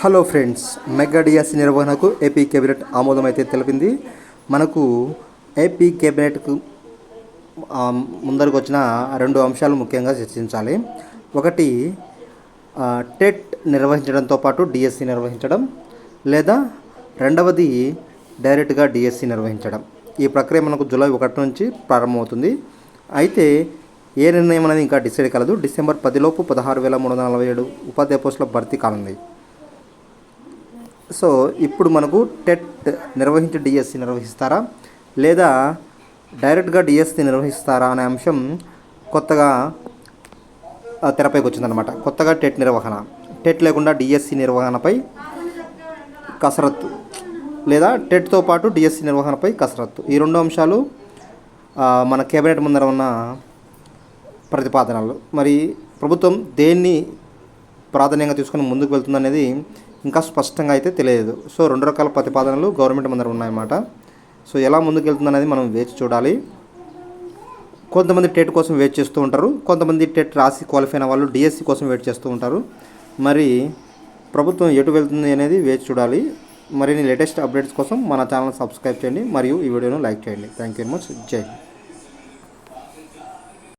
Hello friends mega నిర్వహణకు AP cabinet ఆమోదం అయితే తెలిపింది. మనకు ఏపీ కేబినెట్కు ముందరకు వచ్చిన రెండు అంశాలు ముఖ్యంగా చర్చించాలి. ఒకటి టెట్ నిర్వహించడంతో పాటు డిఎస్సి నిర్వహించడం లేదా రెండవది డైరెక్ట్గా డిఎస్సి నిర్వహించడం. ఈ ప్రక్రియ మనకు జూలై ఒకటి నుంచి ప్రారంభమవుతుంది. అయితే ఏ నిర్ణయం అనేది ఇంకా డిసైడ్ కలదు. డిసెంబర్ పదిలోపు పదహారు వేల మూడు వందల నలభై ఏడు ఉపాధ్యాయ పోస్టుల భర్తీ కానుంది. సో ఇప్పుడు మనకు టెట్ నిర్వహించి డిఎస్సి నిర్వహిస్తారా? లేదా డైరెక్ట్గా డిఎస్సి నిర్వహిస్తారా అనే అంశం కొత్తగా తెరపైకి వచ్చిందనమాట కొత్తగా టెట్ నిర్వహణ. టెట్ లేకుండా డిఎస్సి నిర్వహణపై కసరత్తు. లేదా టెట్తో పాటు డిఎస్సి నిర్వహణపై కసరత్తు. ఈ రెండు అంశాలు మన కేబినెట్ ముందర ఉన్న ప్రతిపాదనలు. మరి ప్రభుత్వం దేన్ని ప్రాధాన్యంగా తీసుకొని ముందుకు వెళ్తుందనేది ఇంకా స్పష్టంగా అయితే తెలియదు. సో రెండు రకాల ప్రతిపాదనలు గవర్నమెంట్ ముందర ఉన్నాయన్నమాట. సో ఎలా ముందుకెళ్తుంది అనేది మనం వేచి చూడాలి. కొంతమంది టెట్ కోసం వెయిట్ చేస్తూ ఉంటారు. కొంతమంది టెట్ రాసి క్వాలిఫై అయిన వాళ్ళు డిఎస్సి కోసం వెయిట్ చేస్తూ ఉంటారు. మరి ప్రభుత్వం ఎటు వెళ్తుంది అనేది వేచి చూడాలి. మరిన్ని లేటెస్ట్ అప్డేట్స్ కోసం మన ఛానల్ సబ్స్క్రైబ్ చేయండి. మరియు ఈ వీడియోను లైక్ చేయండి. Thank you very much. జై